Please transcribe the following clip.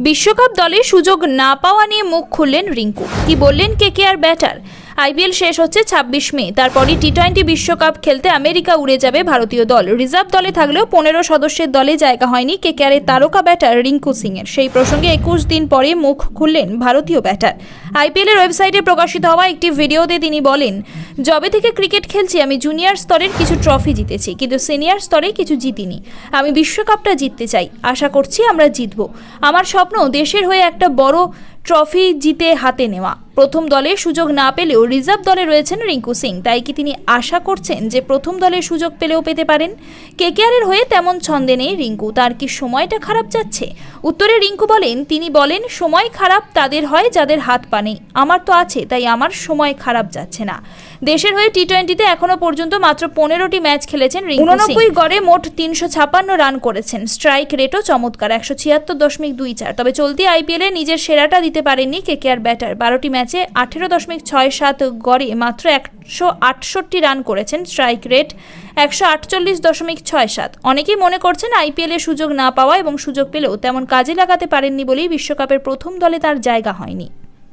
বিশ্বকাপ দলে সুযোগ না পাওয়া নিয়ে মুখ খুললেন রিঙ্কু। কি বললেন কে কে আর ব্যাটার? আইপিএল শেষ হচ্ছে ছাব্বিশ মে। তারপরই টি টোয়েন্টি বিশ্বকাপ খেলতে আমেরিকা উড়ে যাবে ভারতীয় দল। রিজার্ভ দলে থাকলেও পনেরো সদস্যের দলে জায়গা হয়নি কে কে তারকা ব্যাটার রিঙ্কু সিংয়ের। সেই প্রসঙ্গে একুশ দিন পরে মুখ খুললেন ভারতীয় ব্যাটার। আইপিএলের ওয়েবসাইটে প্রকাশিত হওয়া একটি ভিডিওতে তিনি বলেন, যবে থেকে ক্রিকেট খেলছি, আমি জুনিয়র স্তরের কিছু ট্রফি জিতেছি, কিন্তু সিনিয়র স্তরে কিছু জিতিনি। আমি বিশ্বকাপটা জিততে চাই। আশা করছি আমরা জিতব। আমার স্বপ্ন দেশের হয়ে একটা বড় ট্রফি জিতে হাতে নেওয়া। প্রথম দলে সুযোগ না পেলেও রিজার্ভ দলে রয়েছেন রিঙ্কু সিং। তাই কি তিনি আশা করছেন যে প্রথম দলে সুযোগ পেলেও পেতে পারেন? কেকেআরের হয়ে তেমন ছন্দে নেই রিঙ্কু। তার কি সময়টা খারাপ যাচ্ছে? উত্তরে রিঙ্কু বলেন, তিনি বলেন, সময় খারাপ তাদের হয় যাদের হাত পা নেই। আমার তো আছে, তাই আমার সময় খারাপ যাচ্ছে না। দেশের হয়ে টি টোয়েন্টিতে এখনও পর্যন্ত মাত্র পনেরোটি ম্যাচ খেলেছেন উননব্বই গড়ে মোট তিনশো ছাপান্ন রান করেছেন। স্ট্রাইক রেটও চমৎকার, একশো ছিয়াত্তর দশমিক দুই চার। তবে চলতি আইপিএলে নিজের সেরাটা দিতে পারেননি কেকেআর ব্যাটার। বারোটি ম্যাচে আঠেরো দশমিক ছয় সাত গড়ে মাত্র একশো আটষট্টি রান করেছেন, স্ট্রাইক রেট একশো আটচল্লিশ দশমিক ছয় সাত। অনেকেই মনে করছেন আইপিএলে সুযোগ না পাওয়া এবং সুযোগ পেলেও তেমন কাজে লাগাতে পারেননি বলেই বিশ্বকাপের প্রথম দলে তার জায়গা হয়নি।